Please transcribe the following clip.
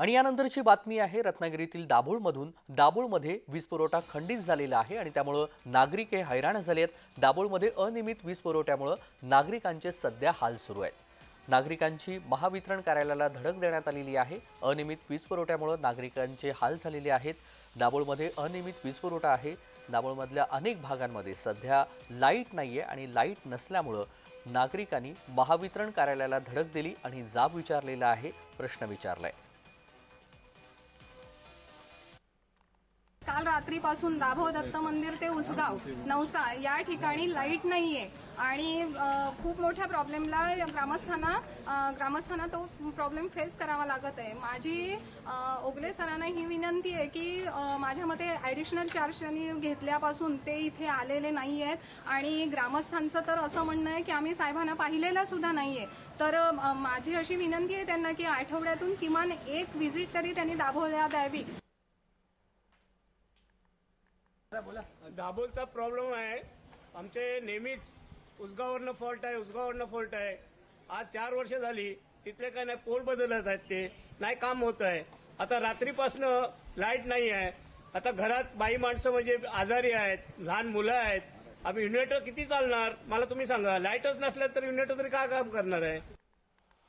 आणि यानंतरची बातमी आहे रत्नागिरीतील दाभोळमधून. दाभोळमध्ये वीज पुरवठा खंडित झालेला आहे आणि त्यामुळं नागरिक हे हैराण झाले आहेत. दाभोळमध्ये अनियमित वीज पुरवठ्यामुळं नागरिकांचे सध्या हाल सुरू आहेत. नागरिकांची महावितरण कार्यालयाला धडक देण्यात आलेली आहे. अनियमित वीज पुरवठ्यामुळं नागरिकांचे हाल झालेले आहेत. दाभोळमध्ये अनियमित वीज पुरवठा आहे. दाभोळमधल्या अनेक भागांमध्ये सध्या लाइट नाही आहे आणि लाइट नसल्यामुळं नागरिकांनी महावितरण कार्यालयाला धडक दिली आणि जाब विचारलेला आहे प्रश्न विचारला आहे काल रात्रीपासून दाभो दत्त मंदिर ते उसगाव नवसा या ठिकाणी लाइट नाहीये. आणि खूप मोठ्या प्रॉब्लेमला ग्रामस्थांना ग्रामस्थांना तो प्रॉब्लेम फेस करावा लागत आहे. माझी ओगले सरांना ही विनंती आहे की माझ्या मते ॲडिशनल चार्ज त्यांनी घेतल्यापासून ते इथे आलेले नाही आहेत आणि ग्रामस्थांचं तर असं म्हणणं आहे की आम्ही साहेबांना पाहिलेलं सुद्धा आहे तर माझी अशी विनंती आहे त्यांना की आठवड्यातून किमान एक व्हिजिट तरी त्यांनी दाभोळ्या द्यावी. दाभोलचा प्रॉब्लेम आहे. आमचे नेहमीच उसगावरनं फॉल्ट आहे उसगावरनं फॉल्ट आहे. आज चार वर्ष झाली तिथले काय नाही पोल बदलत आहेत ते. नाही काम होत आहे. आता रात्रीपासनं लाइट नाही आहे. आता घरात बाई माणसं म्हणजे आजारी आहेत लहान मुलं आहेत. आम्ही इन्व्हर्टर किती चालणार? मला तुम्ही सांगा. लाईटच नसल्या तर इन्व्हर्टर तरी काय काम करणार आहे?